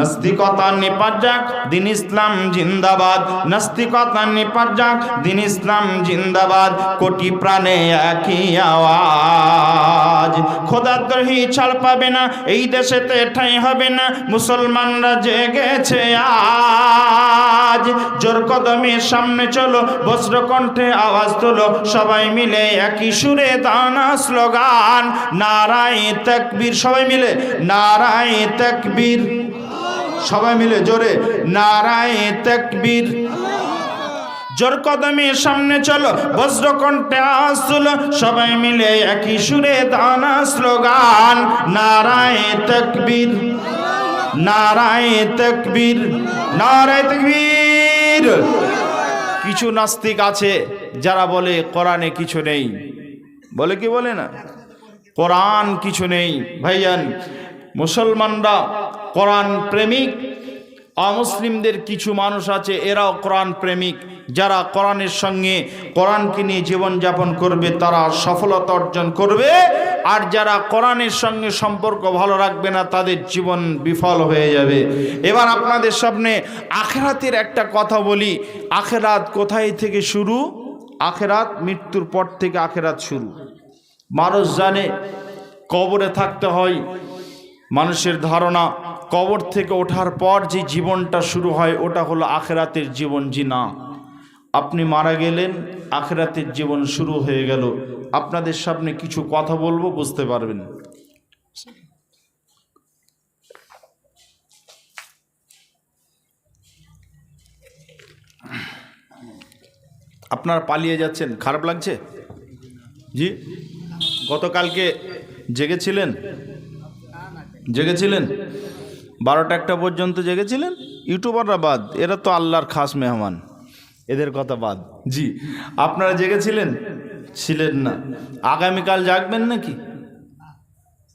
নাস্তিকতা নিপাত যাক দিন ইসলাম জিন্দাবাদ। নাস্তিকতা নিপাত যাক দিন ইসলাম জিন্দাবাদ। কোটি প্রাণে একই আওয়াজ। খোদাদ্রোহী ছাড় পাবে না, এই দেশেতে ঠাঁই হবে না। মুসলমানরা জেগেছে আজ। জোর কদমের সামনে চলো বজ্র কণ্ঠে আওয়াজ তোলো। সবাই মিলে একই সুরে দানা স্লোগান। নারায় তকবীর, সবাই মিলে নারায় তকবীর। সবাই মিলে জোরে, নারায় তকবীর। জোর কদমের সামনে চলো বজ্র কণ্ঠে তোলো, সবাই মিলে একই সুরে দানা স্লোগান, নারায় তকবীর নারায় তকবীর নারায় তকবীর। কিছু নাস্তিক আছে যারা বলে কোরআনে কিছু নেই। বলে কি বলে না? কোরআন কিছু নেই। ভাইজান মুসলমানরা কোরআন প্রেমিক, অমুসলিমদের কিছু মানুষ আছে, এরাও কোরআন প্রেমিক। যারা কোরআনের সঙ্গে কোরআনকে নিয়ে জীবনযাপন করবে, তারা সফলতা অর্জন করবে। আর যারা কোরআনের সঙ্গে সম্পর্ক ভালো রাখবে না, তাদের জীবন বিফল হয়ে যাবে। এবার আপনাদের সামনে আখেরাতের একটা কথা বলি। আখেরাত কোথায় থেকে শুরু? আখেরাত মৃত্যুর পর থেকে আখেরাত শুরু। মানুষ জানে কবরে থাকতে হয় মানুষের ধারণা কবর থেকে ওঠার পর যে জীবনটা শুরু হয়, ওটা হলো আখেরাতের জীবন জি না আপনি মারা গেলেন, আখেরাতের জীবন শুরু হয়ে গেল। আপনাদের সামনে কিছু কথা বলব, বুঝতে পারবেন। আপনারা পালিয়ে যাচ্ছেন, খারাপ লাগছে? জি? গতকালকে জেগেছিলেন? জেগেছিলেন? বারোটা একটা পর্যন্ত জেগেছিলেন? ইউটিউবাররা বাদ এরা তো আল্লাহর খাস মেহমান এদের কথা বাদ। জি আপনারা জেগেছিলেন? ছিলেন না। আগামীকাল জাগবেন নাকি?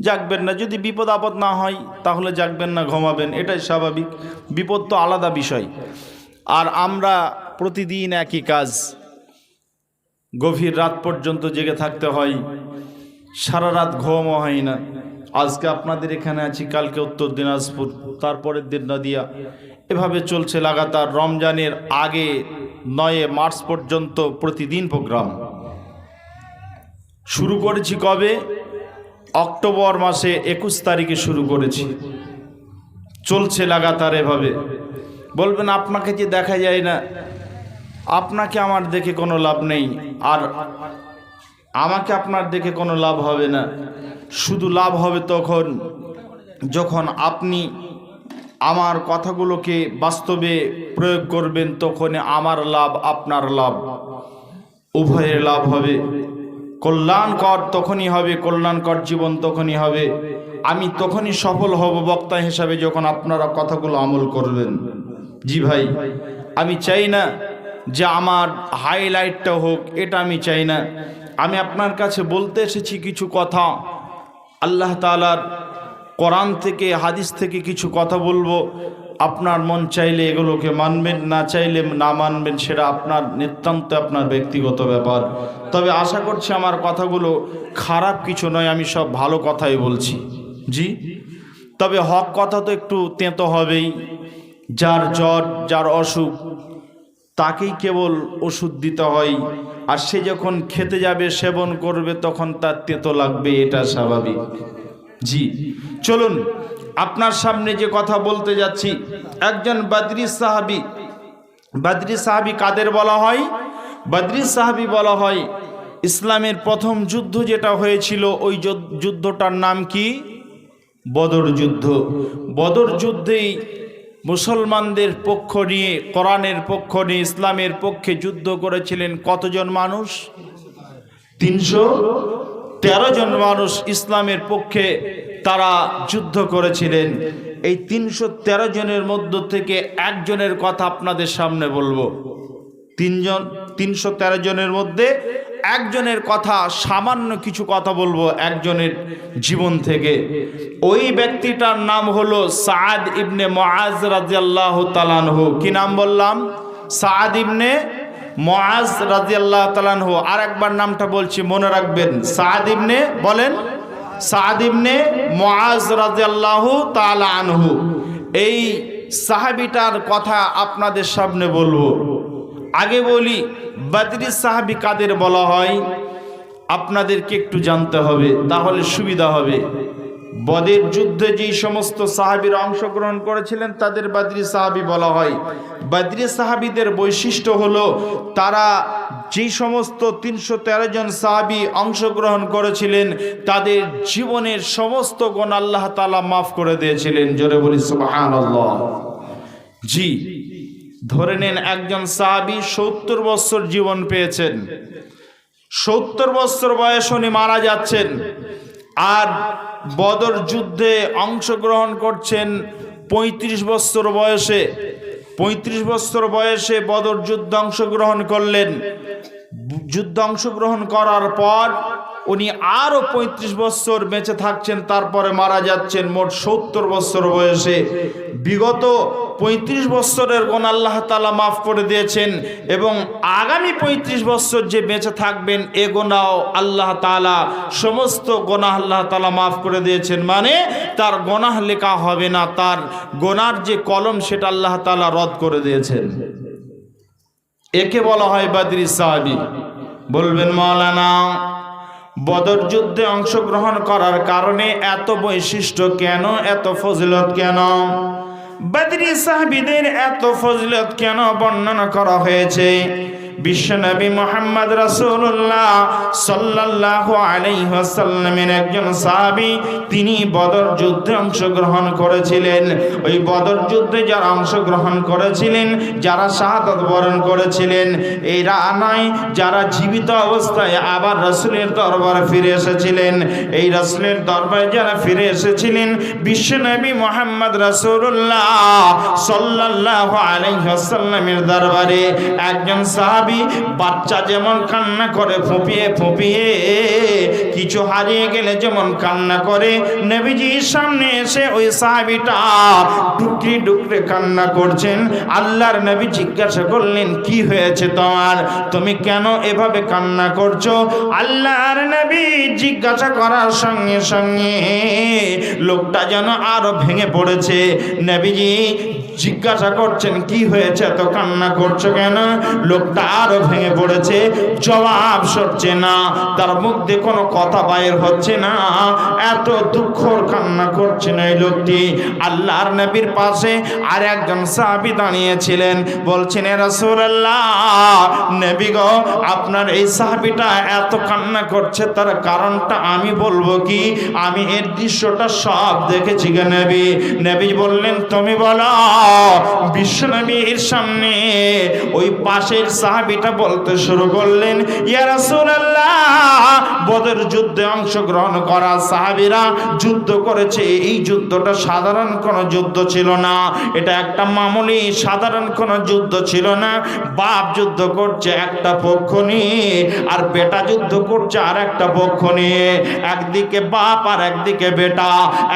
জাগবেন না। যদি বিপদ আপদ না হয় তাহলে জাগবেন না ঘুমাবেন। এটাই স্বাভাবিক। বিপদ তো আলাদা বিষয়। আর আমরা প্রতিদিন একই কাজ। গভীর রাত পর্যন্ত জেগে থাকতে হয়। সারা রাত ঘুমও হয় না। আজকে আপনাদের এখানে আছি, কালকে উত্তর দিনাজপুর, তারপরের দিন নদিয়া। এভাবে চলছে লাগাতার রমজানের আগে নয়ে মার্চ পর্যন্ত প্রতিদিন প্রোগ্রাম। শুরু করেছি কবে? অক্টোবর মাসে একুশ তারিখে শুরু করেছি। চলছে লাগাতার এভাবে। বলবেন, আপনাকে যে দেখা যায় না, আপনাকে আমার দেখে কোনো লাভ নেই, আর আমাকে আপনার দেখে কোনো লাভ হবে না। শুধু লাভ হবে তখন যখন আপনি আমার কথাগুলোকে বাস্তবে প্রয়োগ করবেন, তখন আমার লাভ আপনার লাভ। উভয়ের লাভ হবে। কল্যাণকর তখনই হবে, কল্যাণকর জীবন তখনই হবে। আমি তখনই সফল হব বক্তা হিসাবে যখন আপনারা কথাগুলো আমল করবেন। জি ভাই, আমি চাই না যে আমার হাইলাইটটা হোক, এটা আমি চাই না। আমি আপনার কাছে বলতে এসেছি কিছু কথা। আল্লাহ তালার কোরআন থেকে, হাদিস থেকে কিছু কথা বলব। আপনার মন চাইলে এগুলোকে মানবেন, না চাইলে না মানবেন, সেটা আপনার নিতান্ত আপনার ব্যক্তিগত ব্যাপার। তবে আশা করছি আমার কথাগুলো খারাপ কিছু নয়, আমি সব ভালো কথাই বলছি। জি? তবে হক কথা তো একটু তেঁতো হবেই। যার জ্বর, যার অসুখ তাকেই কেবল ওষুধ দিতে হয়। আর সে যখন খেতে যাবে, সেবন করবে, তখন তার তেতো লাগবে, এটা স্বাভাবিক। জি, চলুন, আপনার সামনে যে কথা বলতে যাচ্ছি, একজন বাদরি সাহাবি বাদরি সাহাবি কাদের বলা হয়? বাদরি সাহাবি বলা হয়, ইসলামের প্রথম যুদ্ধ যেটা হয়েছিল, ওই যুদ্ধটার নাম কি? বদর যুদ্ধ। বদর যুদ্ধেই মুসলমানদের পক্ষ নিয়ে, কোরআনের পক্ষ নিয়ে, ইসলামের পক্ষে যুদ্ধ করেছিলেন কতজন মানুষ? তিনশো তেরো জন মানুষ ইসলামের পক্ষে তারা যুদ্ধ করেছিলেন। এই তিনশো তেরো জনের মধ্য থেকে একজনের কথা আপনাদের সামনে বলব। তিনজন, তিনশো তেরো জনের মধ্যে একজনের কথা, সামান্য কিছু কথা বলব একজনের জীবন থেকে। ওই ব্যক্তিটার নাম হলো সাদ ইবনে মআজ রাজিয়াল্লাহ তালানহু কি নাম বললাম? সাদ ইবনে মআজ রাজিয়াল্লাহ তালানহু আর একবার নামটা বলছি, মনে রাখবেন। সাদ ইবনে, বলেন সাদ ইবনে মআজ রাজিয়াল্লাহু তাআলা আনহু। এই সাহাবিটার কথা আপনাদের সামনে বলব। আগে বলি, বাদরি সাহাবি কাদের বলা হয়? আপনাদেরকে একটু জানতে হবে, তাহলে সুবিধা হবে। বদের যুদ্ধে যেই সমস্ত সাহাবিরা অংশগ্রহণ করেছিলেন, তাদের বাদরি সাহাবি বলা হয়। বাদরি সাহাবিদের বৈশিষ্ট্য হলো, তারা যেই সমস্ত তিনশো তেরো জন সাহাবি অংশগ্রহণ করেছিলেন, তাদের জীবনের সমস্ত গুণ আল্লাহ তালা মাফ করে দিয়েছিলেন। জোরে বলি সুবাহান জি। ধরে নেন একজন সাহাবি সত্তর বছর জীবন পেয়েছেন, সত্তর বছর বয়স উনি মারা যাচ্ছেন, আর বদর যুদ্ধে অংশগ্রহণ করছেন পঁয়ত্রিশ বছর বয়সে। পঁয়ত্রিশ বছর বয়সে বদর যুদ্ধ অংশগ্রহণ করলেন। যুদ্ধ অংশগ্রহণ করার পর উনি আরও পঁয়ত্রিশ বছর বেঁচে থাকছেন, তারপরে মারা যাচ্ছেন মোট সত্তর বছর বয়সে। বিগত পঁয়ত্রিশ বছরের কোন আল্লাহ তালা মাফ করে দিয়েছেন এবং আগামী পঁয়ত্রিশ বছর যে বেঁচে থাকবেন, এ গোনাও আল্লাহ তালা সমস্ত গোনা আল্লাহ তালা মাফ করে দিয়েছেন। মানে তার গোনাহ লেখা হবে না, তার গোনার যে কলম সেটা আল্লাহ তালা রদ করে দিয়েছেন। একে বলা হয় বাদরি সাহাবি। বলবেন, মৌলানা বদর যুদ্ধে অংশগ্রহণ করার কারণে এত বৈশিষ্ট্য কেন, এত ফজিলত কেন? বদরি সাহাবিদের এত ফজিলত কেন বর্ণনা করা হয়েছে? বিশ্বনবী মোহাম্মদ রাসূলুল্লাহ সাল্লাল্লাহু আলাইহি ওয়াসাল্লামের একজন সাহাবী, তিনি বদর যুদ্ধে অংশগ্রহণ করেছিলেন। ওই বদর যুদ্ধে যারা অংশগ্রহণ করেছিলেন, যারা শাহাদাত বরণ করেছিলেন, এরা নয়, যারা জীবিত অবস্থায় আবার রাসূলের দরবারে ফিরে এসেছিলেন। এই রাসূলের দরবারে যারা ফিরে এসেছিলেন বিশ্বনবী মোহাম্মদ রাসূলুল্লাহ সাল্লাল্লাহু আলাইহি ওয়াসাল্লামের দরবারে একজন সাহাবী বাচ্চা যেমন কান্না করে, ফুপিয়ে ফুপিয়ে। কিছু হারিয়ে গেলে যেমন কান্না করে, নবীজির সামনে এসে ওই সাহাবিটা ডুকরি ডুকরে কান্না করছেন। আল্লাহর নবী জিজ্ঞাসা করলেন, কি হয়েছে তোমার? তুমি কেন এভাবে কান্না করছ? আল্লাহর নবী জিজ্ঞাসা করার সঙ্গে সঙ্গে লোকটা যেন আরও ভেঙে পড়েছে। নবীজি জিজ্ঞাসা করছেন, কি হয়েছে? এত কান্না করছ কেন? লোকটা আরও ভেঙে পড়েছে, জবাব সরছে না। তার মুখ দিয়ে কোনো কথা বাইর হচ্ছে না। এত দুঃখর কান্না করছে না এই লোকটি। আল্লাহর নবীর পাশে আর একজন সাহাবি দাঁড়িয়েছিলেন। বলছেন রাসূলুল্লাহ, নবী গো, আপনার এই সাহাবিটা এত কান্না করছে, তার কারণটা আমি বলব কি? আমি এর দৃশ্যটা সব দেখেছি গে নবী। নবী বললেন, তুমি বলো বিশ্বনবীর সামনে ওই পাশের সাহাবিটা বলতে শুরু করলেন, ইয়া রাসূলুল্লাহ, বদর যুদ্ধে অংশগ্রহণ করা সাহাবীরা যুদ্ধ করেছে। এই যুদ্ধটা সাধারণ কোনো যুদ্ধ ছিল না। এটা একটা মামুলি, সাধারণ কোনো যুদ্ধ ছিল না। বাপ যুদ্ধ করছে, একটা পক্ষ নিয়ে, আর বেটা যুদ্ধ করছে, আর একটা পক্ষ নিয়ে। একদিকে বাপ আর একদিকে বেটা,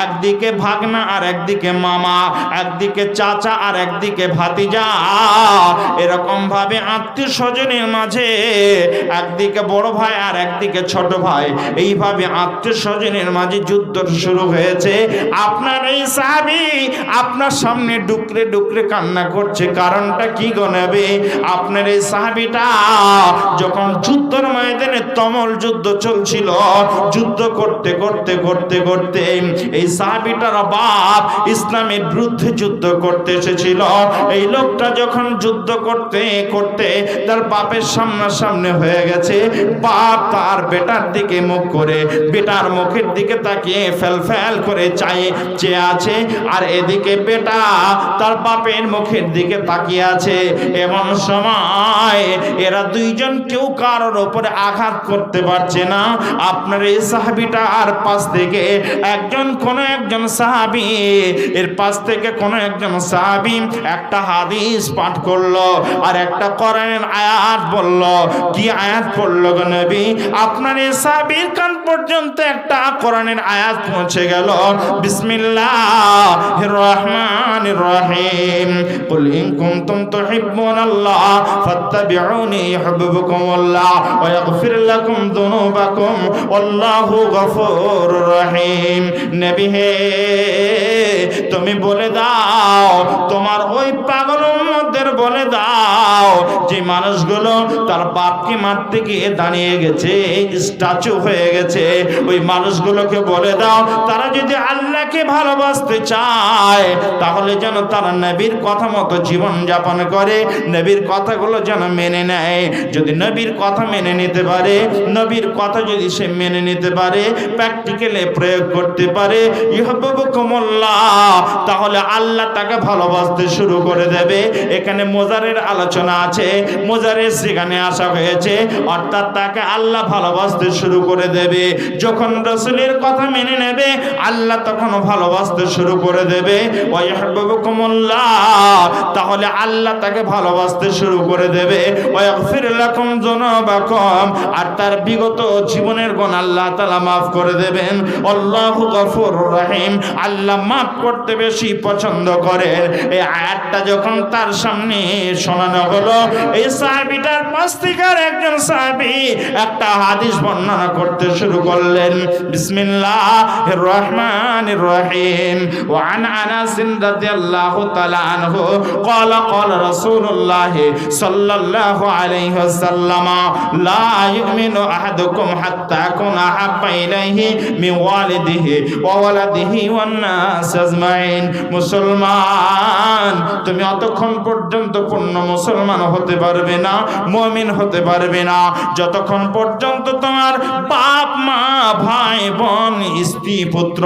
একদিকে ভাগনা আর একদিকে মামা, একদিকে চাচা আর একদিকে ভাতিজা। এরকম ভাবে আত্মীয় স্বজনের মাঝে একদিকে বড় ভাই আর একদিকে ছোট ভাই। এইভাবে আত্মীয় স্বজনের মাঝে যুদ্ধ শুরু হয়েছে। আপনার এই সাহাবি আপনার সামনে ডুকরে ডুকরে কান্না করছে। কারণটা কি গনাবে আপনার এই সাহাবিটা যখন যুদ্ধের ময়দানে তমল যুদ্ধ চলছিল, যুদ্ধ করতে করতে করতে করতে এই সাহাবিটার বাপ ইসলামের বিরুদ্ধে যুদ্ধ করতে এসেছিল। এই লোকটা যখন যুদ্ধ করতে করতে তার বাপের সামনাসামনি হয়ে গেছে। বাপ তার বেটার দিকে মুখ করে, বেটার মুখের দিকে তাকিয়ে ফেল ফেল করে চাই, চেয়ে আছে। আর এদিকে বেটা তার বাপের মুখের দিকে তাকিয়ে আছে। এমন সময় এরা দুইজন কেউ কারোর ওপরে আঘাত করতে পারছে না। আপনার এই সাহাবিটা আর পাশ থেকে একজন কোন একজন সাহাবি, এর পাশ থেকে কোন একজন সাহাবি একটা হাদিস পাঠ করল আর একটা কোরআনের আয়াত বলল। কি আয়াত পড়ল গো নবী? আপনার এই সাহাবির কান পর্যন্ত একটা কোরআনের আয়াত পৌঁছে গেল বিসমিল্লাহ রহমান রহিম قل إن كنتم تحبون الله فاتبعوني يحببكم الله ويغفر لكم ذنوبكم والله غفور رحيم নবী হে তুমি বলে দাও তোমার ওই পাগল মধ্যে বলে দাও যে মানুষগুলো তার বাপকে মারতে গিয়ে দাঁড়িয়ে গেছে স্ট্যাচু হয়ে গেছে ওই মানুষগুলোকে বলে দাও, তারা যদি আল্লাহকে ভালোবাসতে চায়, তাহলে যেন তারা নবীর কথা মতো জীবন যাপন করে, নবীর কথাগুলো যেন মেনে নেয়। যদি নবীর কথা মেনে নিতে পারে, নবীর কথা যদি সে মেনে নিতে পারে প্র্যাকটিক্যালে প্রয়োগ করতে পারে ইহবুকুমুল্লাহ তাহলে আল্লাহ তাকে ভালোবাসতে শুরু করে দেবে। এখানে মোজারের আলোচনা আছে, মোজারের সেখানে আসা হয়েছে, অর্থাৎ তাকে আল্লাহ ভালোবাসতে শুরু করে দেবে। যখন রসুলের কথা মেনে নেবে, আল্লাহ তখন ভালোবাসতে শুরু করে দেবে। তাহলে আল্লাহ তাকে ভালোবাসতে শুরু করে দেবে। আর তার বিগত জীবনের গুণ আল্লাহ তাআলা maaf করে দেবেন। আল্লাহু গফুরুর রহিম, আল্লাহ maaf করতে বেশি পছন্দ করেন। এই আয়াতটা যখন তার সামনে শোনানো হলো, এই সাহাবীটার পাশ একজন সাহাবী একটা হাদিস বর্ণনা করতে শুরু করলেন বিসমিল্লাহির রহমানির রহিম ওয়া আন আনাস রাদিয়াল্লাহু তাআলা আনহু قال قال رسول الله صلى الله عليه وسلم لا يؤمن احدكم حتى اكون احب اليه من والده وولده والناس اجمعين মুসলমান তুমি অতক্ষণ পর্যন্ত পূর্ণ মুসলমান হতে পারবে না মুমিন হতে পারবে না যতক্ষণ পর্যন্ত তোমার বাপ মা, ভাই, বোন, স্ত্রী, পুত্র,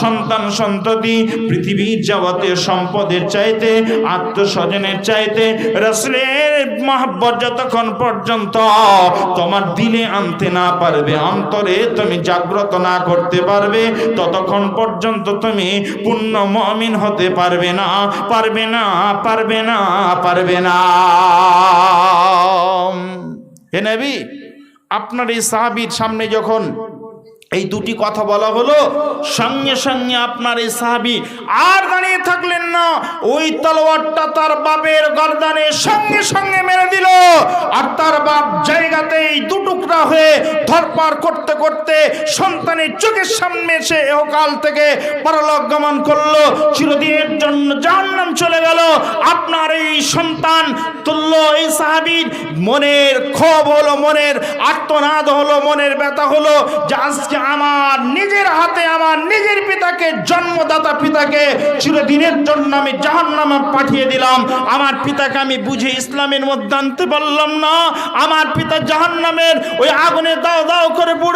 সন্তান, সন্ততি, পৃথিবীর যাবতীয় সম্পদের চাইতে, আত্মস্বজনের চাইতে, রসুলের মহাব্বত যতক্ষণ পর্যন্ত তোমার দিলে আনতে না পারবে, অন্তরে তুমি জাগ্রত না করতে পারবে, ততক্ষণ পর্যন্ত তুমি পূর্ণ মমিন হতে পারবে না পারবে না পারবে না পারবে না। হে নবী আপনার এই সাহাবির সামনে যখন এই দুটি কথা বলা হলো, সঙ্গে সঙ্গে আপনার এই সাহাবি আর দাঁড়িয়ে থাকলেন না। ওই তলোয়ারটা তার বাপের গর্দানে সঙ্গে সঙ্গে মেরে দিল। আর তার বাপ জায়গাতেই দুটুকরা হয়ে ধরপার করতে করতে সন্তানের চোখের সামনে এসে এহকাল থেকে পরলোক গমন করল। চিরদিনের জন্য যার নাম চলে গেল। আপনার এই সন্তান তুল্য, এই সাহাবির মনের ক্ষোভ হলো, মনের আত্মনাদ হলো, মনের ব্যথা হলো। যে আজকে আমার নিজের হাতে, আমার নিজের পিতাকে, জন্মদাতা পিতাকে চিরদিনের জন্য আমি জাহান নামে পাঠিয়ে দিলাম। আমার পিতাকে আমি বুঝে ইসলামের মধ্যে আনতে পারলাম না। আমার পিতা জাহান নামের ওই আগুনে দাও দাও করে পড়বে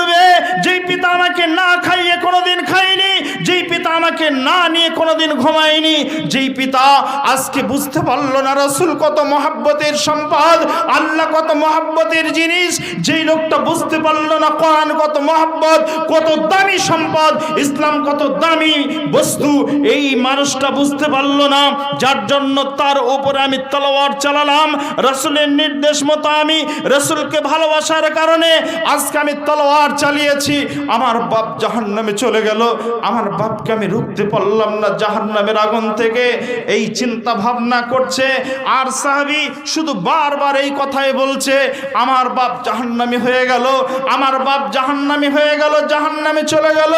কোনোদিন ঘুমায়নি। যেই পিতা আজকে বুঝতে পারল না রসুল কত মহাব্বতের সম্পদ, আল্লাহ কত মহাব্বতের জিনিস, যেই লোকটা বুঝতে পারল না কোরআন কত মহাব্বত, কত দামি সম্পদ, ইসলাম কত দামি বস্তু, এই মানুষটা বুঝতে পারল না। যার জন্য তার উপরে আমি তলোয়ার চালালাম। রসুলের নির্দেশ মতো আমি রসুলকে ভালোবাসার কারণে আজকে আমি তলোয়ার চালিয়েছি। আমার বাপ জাহান নামে চলে গেল। আমার বাপকে আমি রুখতে পারলাম না। জাহান নামের আগুন থেকে এই চিন্তা ভাবনা করছে। আর সাহাবি শুধু বারবার এই কথাই বলছে, আমার বাপ জাহান্নামি হয়ে গেল, আমার বাপ জাহান্নামি হয়ে গেল, জাহান্নামে চলে গেল।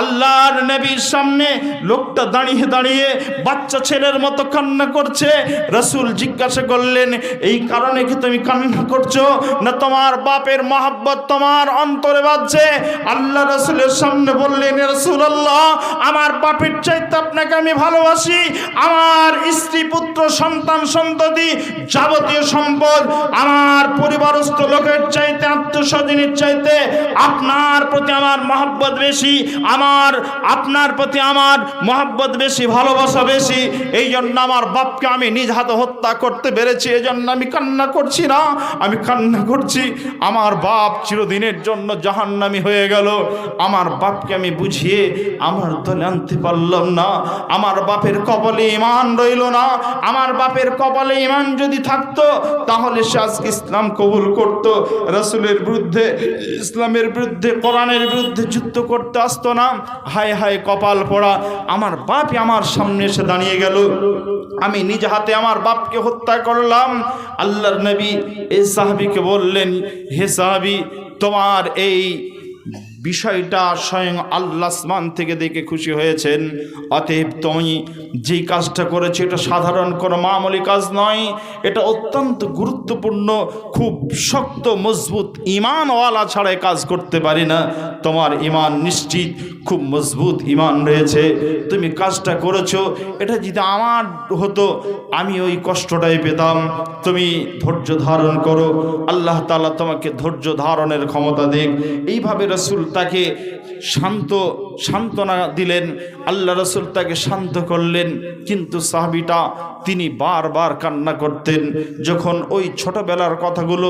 আল্লাহর নবীর সামনে লোকটা দাঁড়িয়ে দাঁড়িয়ে বাচ্চা ছেলের মতো কান্না করছে। রসুল জিজ্ঞাসা করলেন, এই কারণে কি তুমি কান্না করছ? না তোমার বাপের মহাব্বত তোমার অন্তরে বাজছে? আল্লাহ রসুলের সামনে বললেন রসুল আল্লাহ আমার বাপের চাইতে আপনাকে আমি ভালোবাসি। আমার স্ত্রী, পুত্র, সন্তান, সন্ততি, যাবতীয় সম্পদ আমার পরিবারস্থ লোকের চাইতে আত্মস্বজনের চাইতে আপনার প্রতি আমার মহব্বত বেশি, আমার, আপনার প্রতি আমার মহাব্বত বেশি, ভালোবাসা বেশি। এই জন্য আমার বাপকে আমি নিজ হাতে হত্যা করতে পেরেছি এই জন্য আমি কান্না করছি না, আমি কান্না করছি। আমার বাপ চিরদিনের জন্য জাহান্নামি হয়ে গেল। আমার বাপকে আমি বুঝিয়ে আমার দলে আনতে পারলাম না। আমার বাপের কপালে ইমান রইল না, আমার বাপের কপালে ইমান যদি থাকতো, তাহলে সে আজকে ইসলাম কবুল করত, রসুলের বিরুদ্ধে, ইসলামের বিরুদ্ধে, কোরআনের বিরুদ্ধে যুদ্ধ করতে আসতো না। হায় হায় কপাল পড়া, আমার বাপই আমার সামনে এসে দাঁড়িয়ে গেল। আমি নিজ হাতে আমার বাপকে হত্যা করলাম। আল্লাহর নবী এই সাহাবিকে বললেন, হে সাহাবি, তোমার এই বিষয়টা স্বয়ং আল্লাহ আসমান থেকে দেখে খুশি হয়েছেন। অতএব তুমি যেই কাজটা করেছ, এটা সাধারণ কোনো মামুলি কাজ নয়। এটা অত্যন্ত গুরুত্বপূর্ণ, খুব শক্ত, মজবুত ইমানওয়ালা ছাড়া এ কাজ করতে পারি না। তোমার ইমান নিশ্চিত, খুব মজবুত ইমান রয়েছে। তুমি কাজটা করেছ, এটা যদি আমার হতো, আমি ওই কষ্টটাই পেতাম। তুমি ধৈর্য ধারণ করো, আল্লাহ তালা তোমাকে ধৈর্য ধারণের ক্ষমতা দিক। এইভাবে রসুল তাকে শান্ত, সান্ত্বনা দিলেন। আল্লাহ রসুল তাকে শান্ত করলেন, কিন্তু সাহাবিটা তিনি বারবার কান্না করতেন। যখন ওই ছোটবেলার কথাগুলো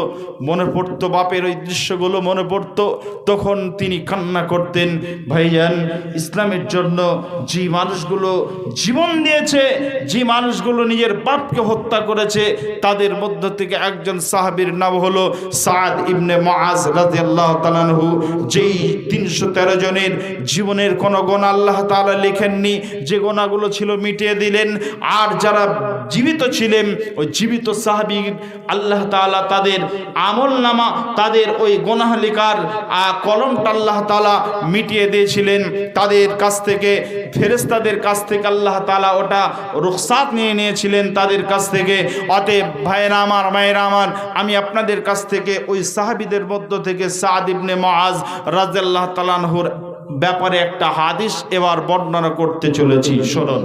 মনে পড়তো, বাপের ওই দৃশ্যগুলো মনে পড়তো, তখন তিনি কান্না করতেন। ভাইজান, ইসলামের জন্য যে মানুষগুলো জীবন দিয়েছে, যে মানুষগুলো নিজের বাপকে হত্যা করেছে, তাদের মধ্য থেকে একজন সাহাবীর নাম হলো সাদ ইবনে মাআজ রাদিয়াল্লাহু তাআলাহু যেই তিনশো তেরো জনের জীবনের কোনো গোনা আল্লাহ তাআলা লেখেননি। যে গোনাগুলো ছিল মিটিয়ে দিলেন। আর যারা জীবিত ছিলেন, ওই জীবিত সাহাবি আল্লাহ তাআলা তাদের আমল নামা, তাদের ওই গোনাহালিকার কলমটা আল্লাহ তালা মিটিয়ে দিয়েছিলেন। তাদের কাছ থেকে ফেরেস্তাদের কাছ থেকে আল্লাহ তালা ওটা রুখসাত নিয়ে নিয়েছিলেন তাদের কাছ থেকে। অতএব ভাইয়েরা আমার, মায়েরা আমার, আমি আপনাদের কাছ থেকে, ওই সাহাবিদের মধ্য থেকে সাদ ইবনে মাআজ রাদিয়াল্লাহু তাআলাহুর ব্যাপারে একটা হাদিস এবার বর্ণনা করতে চলেছি শুনুন।